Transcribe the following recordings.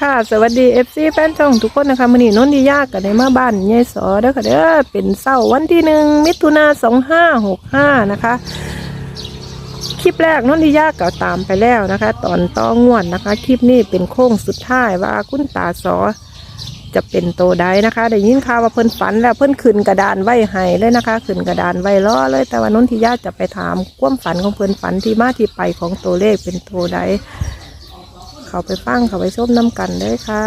ค่ะ สวัสดี FC แฟนช่องทุกคนนะคะมื้อนี้นนทิยากกันในมาบ้านยายสอเด้อค่ะเด้อเป็นเศร้าวันที่หนึ่งมิถุนาสองห้าหกห้านะคะ คลิปแรกนนทิยาก็ตามไปแล้วนะคะ ตอนต้องงวดนะคะ คลิปนี้เป็นโค้งสุดท้ายว่าคุณตาสอจะเป็นโตใดนะคะ ได้ยินข่าวว่าเพิ่นฝันแล้วเพิ่นขึ้นกระดานไว้ให้เลยนะคะขึ้นกระดานไว้ล้อเลย แต่ว่านนทิยาจะไปถามความฝันของเพิ่นฝันที่มาที่ไปของตัวเลขเป็นโตใด เขาไปฟังเขาไปชมน้ำกันเลยค่ะ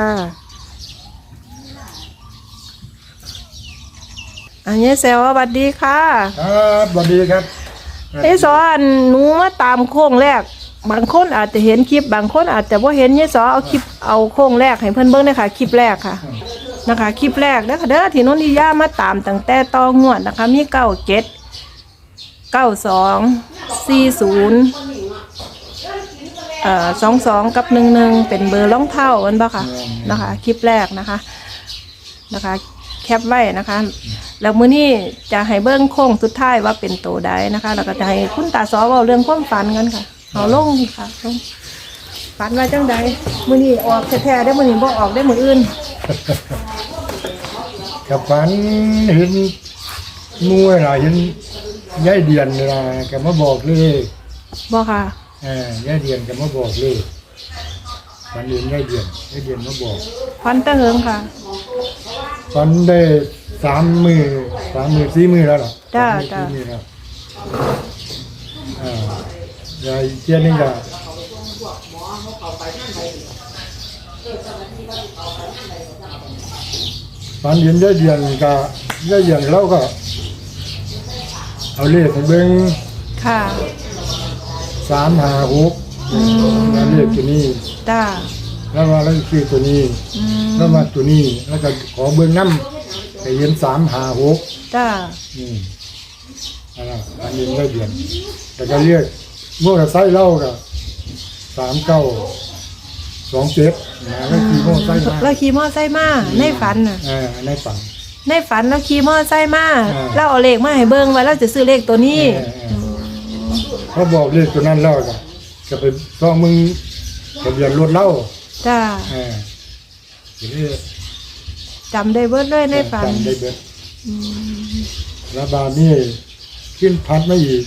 อันนี้เซลสวัสดีค่ะครับสวัสดีครับไอ้สอนหนูมาตามโค้งแรก บางคนอาจจะเห็นคลิป บางคนอาจจะว่าเห็นยายสอเอาคลิปเอาโค้งแรกให้เพื่อนเบิ้งเลยค่ะคลิปแรกค่ะนะคะคลิปแรกนะคะเด้อที่นนทิยามาตามตั้งแต่ตองวดนะคะ มีเก้าเจ็ดเก้าสองสี่ศูนย์เอ่อ สองสองกับหนึ่งหนึ่งเป็นเบอร์รองเท้ามันบ่ค่ะนะคะคลิปแรกนะคะนะคะ แคปไว้นะคะ แล้วมื้อนี้จะให้เบิ้งโค้งสุดท้ายว่าเป็นโตได้นะคะ แล้วก็จะให้คุณตาซอเว้าเรื่องความฝันกันค่ะเอาลงค่ะลงฝันว่าจังใดมื้อนี้ออกแท้ๆได้อมื้อนี้บ่ออกได้อมื้ออื่นกับฝันเห็นมวยล่ะเห็นยายเดียนนี่ล่ะก็มาบอกเลยบ่ค่ะ เอ่ายายเดียนก็มาบอกเลยฝันเห็นยายเดียนยายเดียนมาบอกฝันแตะเหิงค่ะ ฝันได้สามมือสามมือสี่มือแล้วล่ะจ้า สามมือจ้าสี่มือแล้วอ่ายายเจียนนี่ก็ฝันเห็นยายเดียนก็ยายเดียนเราก็ เอาเลขไปเบิ้งค่ะ สามหาหกอืมแล้วเลขตัวนี้ จ้าแล้วว่าแล้วคือตัวนี้ อืมแล้วมาตัวนี้ แล้วก็ขอเบิ้งน้ำไปเห็นสามหาหกจ้าอืมอันนั้นอันนี้ได้เดือนแต่ก็เรียกเมื่อไซค์เล่ากับสามเก้าสองเจ็ดนะแล้วขี่มอไซค์มาเราขี่มอไซค์มาในฝันน่ะ เออในฝัน ในฝันเราขี่มอไซค์มาอ่าเราเอาเลขมาให้เบิ่งว่าเราจะซื้อเลขตัวนี้เออเออ เขาบอกเลขตัวนั้นเล่าก็จะไปซ่องมึงทะเบียนรถเล่าจ้าเออทีนี้จำได้เบิดเลยในฝันจำได้เบิดแล้วบานนี่ขึ้นพัดไม่อีก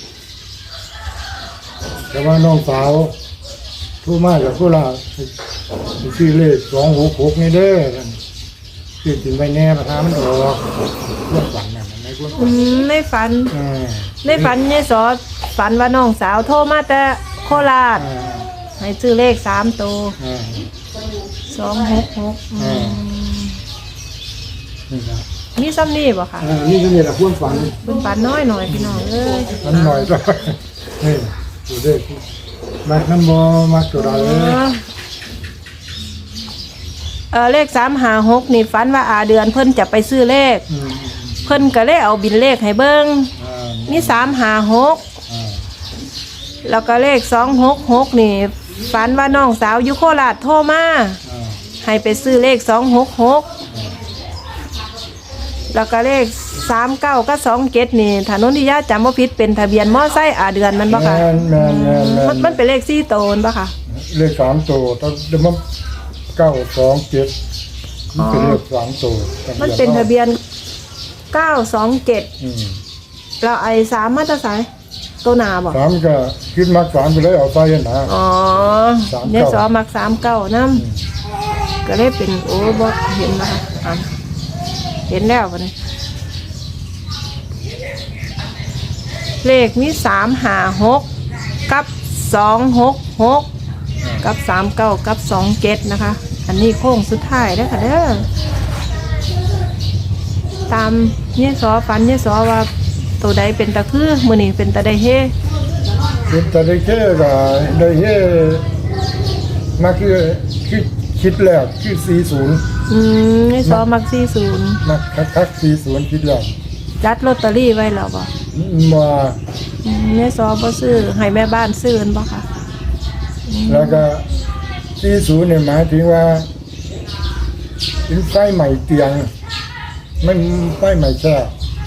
แต่ว่าน้องสาวผู้มากกับผู้ลาชื่อเลขสองหกหกนี่เด้อนั่นคือถึงไปแน่ประธานมันออกเรื่องฝันนั่นในความอืมในฝันอ่าในฝันยายสอ ฝันว่าน้องสาวโทรมาแต่โคราชอ่าให้ซื้อเลขสามตัวอ่าสองหกหกอ่านี่ครับมีซ้ำนี่บ่ค่ะอ่านี่ก็นี่แหละความฝันเป็นฝันน้อยหน่อยพี่น้องเอ้ยฝันหน่อยก็นี่ดูเด้มักน้ำบอมักตัวใดอ๋อเออเลขสามหาหกนี่ฝันว่าอาเดือนเพิ่นจะไปซื้อเลขอืมเพิ่นก็เลยเอาบินเลขให้เบิ้งอ่ามีสามหาหกอ่า แล้วก็เลขสองหกหกนี่ฝันว่าน้องสาวอยู่โคราชโทรมา อ่าให้ไปซื้อเลขสองหกหกแล้วก็เลขสามเก้าก็สองเจ็ดนี่ถนนที่ญาติจำว่าผิดเป็นทะเบียนมอไซค์อาเดือนมันปะคะแม่นแม่นแม่นแม่มันมันเป็นเลขสี่โตนปะคะเลขสามตัวต้องเดี๋ยวมันเก้าสองเจ็ดมันเป็นเลขสามตัวมันเป็นทะเบียนเก้าสองเจ็ดอืมเราไอ้สามมาตรสาย ตัวหนาบอกสามก็คิดมักสามไปเลยเอาใส่นะอ๋อสามเก้า เนี่ยสอมักสามเก้าน้ำก็เลยเป็นโอ้บอเห็นไหมคะอะเห็นแล้วปะเนี่ยเลขมีสามหาหกกับสองหกหกกับสามเก้ากับสองเจ็ดนะคะ อันนี้โค้งสุดท้ายแล้วค่ะเด้อ ตามเนี่ยสอฝันเนี่ยสอว่า ตัวใดเป็นตะคือมือนี่เป็นตะไดเฮคิดแต่ได้แค่ก็ได้แค่มาคือคือคิดแล้วคือสี่ศูนย์อืมเนี่ยสอมักสี่ศูนย์มาคักคักสี่ศูนย์คิดแล้วจัดลอตเตอรี่ไว้แล้วบ่มาอืมเนี่ยสอบ่ซื้อให้แม่บ้านซื้ออันบ่ค่ะแล้วก็สี่ศูนย์เนี่ยหมายถึงว่าเป็นไฟใหม่เตียง ไม่ไฟใหม่แค่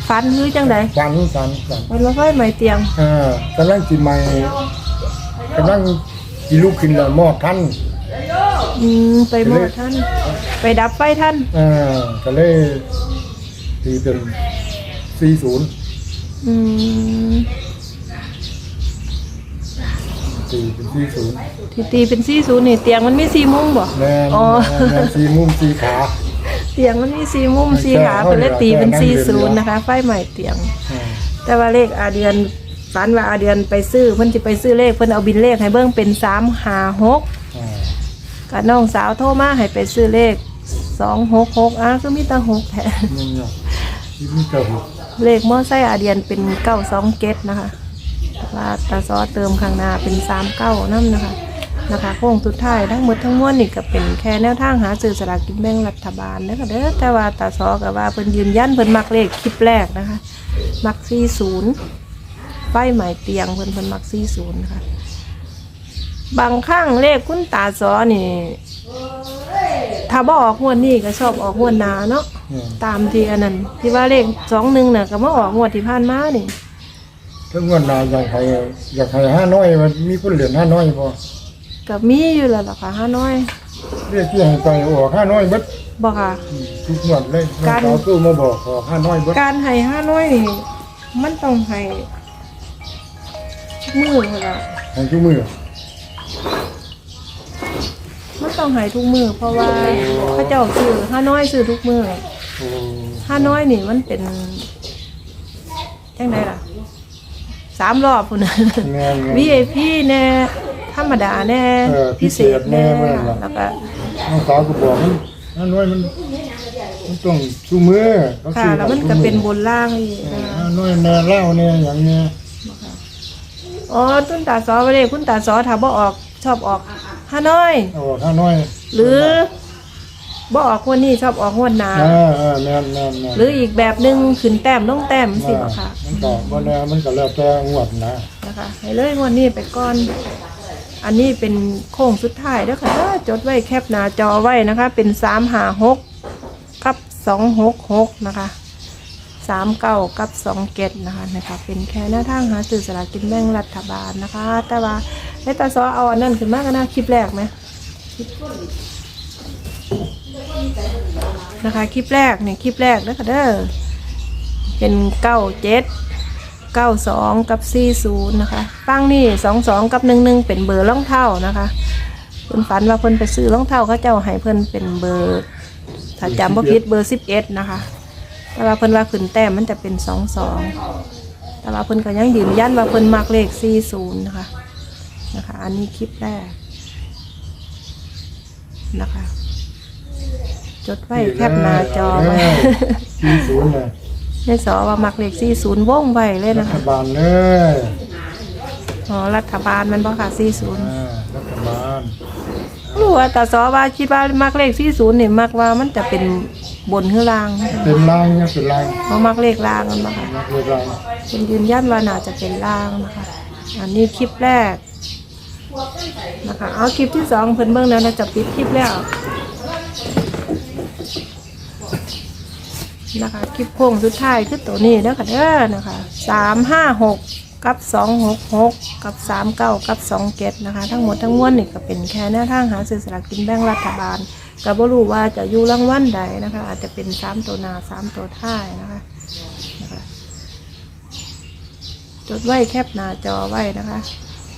ฟันคือจังไดฝันฝันฝันมันว่าไฟไหม้เตียงอ่ากำลังกินใหม่กำลังกินลูกกินแล้วหม้อทันอืมไปหมดท่าน ไปดับไฟท่านอ่าก็เลยตีเป็นสี่ศูนย์อืมตีเป็นสี่ศูนย์ที่ตีเป็นสี่ศูนย์นี่เตียงมันมีสี่มุมบ่แม่นอ๋อ แม่นสี่มุมสี่ขา เตียงมันมีสี่มุมสี่ขาใช่เป็นเลขตีเป็นใช่สี่นั่ศูงนเรียนย์นะคะ ไฟใหม่เตียงอ่าแต่ว่าเลขอาเดือนฝันว่าอาเดือนไปซื้อเพิ่นสิไปซื้อเลขเพิ่นเอาบินเลขให้เบิ่งเป็นสามหาหกอ่ากับน้องสาวโทรมาให้ไปซื้อเลขสองหกหกอะก็มีแตั้งหกแทนนี่เนาะที่มีแต่หกเลขมอไซค์อาเดียนเป็นเก้าสองเกตนะคะว่าตาซอเติมข้างหน้าเป็นสามเก้านั่นนะคะ นะคะโค้งสุดท้ายทั้งหมดทั้งมวลนี่ก็เป็นแค่แนวทางหาซื้อสลากกินแบ่งรัฐบาลนะคะเด้อแต่ว่าตาซอกับว่าเพิ่นยืนยันเพิ่นมักเลขคลิปแรกนะคะ มักสี่ศูนย์ป้ายหมายเตียงเพิ่นเพิ่นมักสี่ศูนย์นะคะบางครั้งเลขคุณตาซอนี่ถ้าบอออกงวดนี้ก็ชอบออกงวดหนาเนาะอืมตามที่อันนั้นที่ว่าเลขสองหนึ่งน่ะก็มาออกงวดที่ผ่านมานี่ถ้างวดหนาอยากให้อยากให้ห้าน้อยมันมีคนเหรียญห้าน้อยพอ ก็มีอยู่แล้วล่ะค่ะห้าน้อยเรียกที่ให้ไปออกห้าน้อยเบิดบอกค่ะ ทุกงวดเลยน้องการสาวตู้มาบอกออกห้าน้อยเบิดการให้ห้าน้อยนี่มันต้องให้มือค่ะล่ะให้ทุกมือมันต้องให้ทุกมือเพราะว่าพระเจ้าซื้อห้าน้อยซื้อทุกมือโอ้ห้าน้อยนี่มันเป็นจังไดล่ะสามรอบพุ่นน่ะ แม่นแม่น VIP แน่ ธรรมดาแน่เออพิเศษแน่พิเศษแน่เว้ยล่ะ แล้วก็ น้องสาวก็บอกมันห้าน้อยมันมันต้องชูมือเขาค่ะซื้อแล้วมันก็เป็นบนล่างอีกเอนะอคะห้าน้อยแน่เล่าเนี่ยอย่างเนี้ยอ๋อตุ้นตาซอไปเลยคุณตาซอถ้าบ่ออกชอบออกฮานอยออกห้าน้อยหรือบ่ออกงวดนี้ชอบออกงวดหนา เออเออแม่นแม่นแม่นหรืออีกแบบหนึ่งขึ้นแต้มลงแต้มสิบ่ค่ะมันก็บ่แน่มันก็แล้วแต่งวดนะนะคะให้เลยงวดนี้ไปก่อน อันนี้เป็นโค้งสุดท้ายเด้อค่ะเด้อจดไว้แคปหน้าจอไว้นะคะ เป็นสามหาหกกับสองหกหกนะคะสามเก้ากับสองเกตนะคะนะคะเป็นแค่หน้าทางหาสื่อสลากกินแบ่งรัฐบาลนะคะ แต่ว่าในตาซอเอาอันนั้นขึ้นมากนนะคลิปแรกไหมนะคะคลิปแรกเนี่ยคลิปแรกนะคะเด้อเป็นเก้าเจ็ด เก้าสองกับสี่ศูนย์นะคะฟังนี่สองสองกับหนึ่งหนึ่งเป็นเบอร์รองเท้านะคะเพิ่นฝันว่าเพิ่นไปซื้อรองเท้าเขาเจ้าให้เพิ่นเป็นเบอร์ถ้าจำว่าผิดเบอร์สิบเอ็ดนะคะแต่ว่าเพิ่นว่าขึ้นแต้มมันจะเป็นสองสองแต่ว่าเพิ่นก็ยังยืนยันว่าเพิ่นมักเลขสี่ศูนย์นะคะนะคะ อันนี้คลิปแรกนะคะ จดไว้แคปหน้าจอไว้ที่ศูนย์น่ะในสอว่ามักเลขสี่ศูนย์ว่องไว้เลยรันะฐคะบาลเลยอ๋อรัฐบาลมันบ่ค่ะสี่ศูนย์อ่ารัฐบาลรู้ว่าแต่สอว่าคิดว่ามักเลขสี่ศูนย์นี่มักว่ามันจะเป็นบนหรือล่างเป็นลางเนี่ยเป็นลางเพราะมักเลขล่างมันบ่ค่ะ นักเรียนลางเป็นยืนยันว่าน่าจะเป็นล่างนะคะ อันนี้คลิปแรกนะคะ เอาคลิปที่สองเพิ่นเบิ่งแล้วนะจะปิดคลิปแล้ว นะคะคลิปโค้งสุดท้ายคือตัวนี้เด้อค่ะเด้อนะคะสามห้าหกกับสองหกหกกับสามเก้ากับสองเกตนะคะ ทั้งหมดทั้งมวลนี่ก็เป็นแค่แนวทางหาซื้อสลากกินแบ่งรัฐบาลก็บ่รู้ว่าจะอยู่รางวัลใดนะคะ อาจจะเป็นสามตัวนาสามตัวท้ายนะคะนะคะจดไว้แคปหน้าจอไว้นะคะ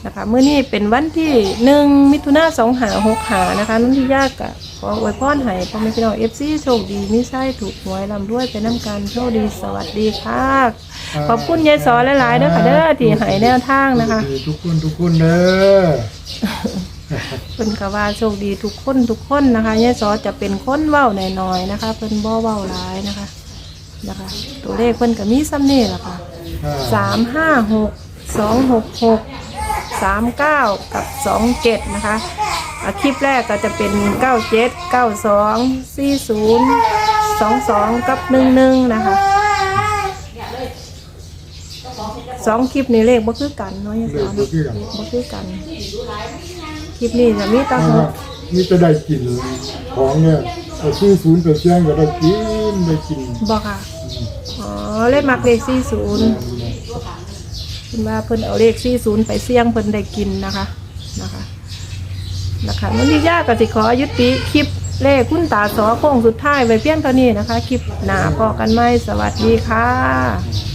นะคะเมื่อนี้เป็นวันที่หนึ่งมิถุนาสองหาหกหานะคะนุ่นที่ยากกะขออวยพรให้พ่อแม่พี่น้องเอฟซีโชคดีมิใช่ถูกหวยลำด้วยไปน้ำกันโชคดีสวัสดีค่ะ ขอบคุณยายสอนหลายๆเด้อค่ะเด้อที่ให้แนวทางนะคะทุกคนทุกคนเด้อเป็นกว่าโชคดีทุกคนทุกคนนะคะยายสอจะเป็นคนเว้าหน่อยๆนะคะเพิ่นบ่เว้าร้ายนะคะนะคะ ตัวเลขเพิ่นก็มีซ้ำนี่แหละค่ะสามห้าหกสองหกหก สามเก้ากับสองเจ็ดนะคะอะคลิปแรกก็จะเป็นเก้าเจ็ดเก้าสองสี่ศูนย์สองสองกับหนึ่งหนึ่งนะคะสองคลิปนี้เลขบ่คือกันเนาะยังเลสยอนทุกอย่างบ่คือกัน คลิปนี้จะมีแตั้งอ่านี่จะได้กินของเนี่ยเอาซื้อศูนย์ไปเชียงก็ได้กินได้กินบอกค่ะอ๋อเลขมักเลขสี่ศูนย์ เพิ่นว่าเพิ่นเอาเลข40ไปเสี่ยงเพิ่นได้กินนะคะนะคะนะคะมันที่ยาก็สิขอยุติคลิปเลขคุณตาสอโค้งสุดท้ายไว้เพียงเท่านี้นะคะ คลิปหน้าพอกันไหมสวัสดีค่ะ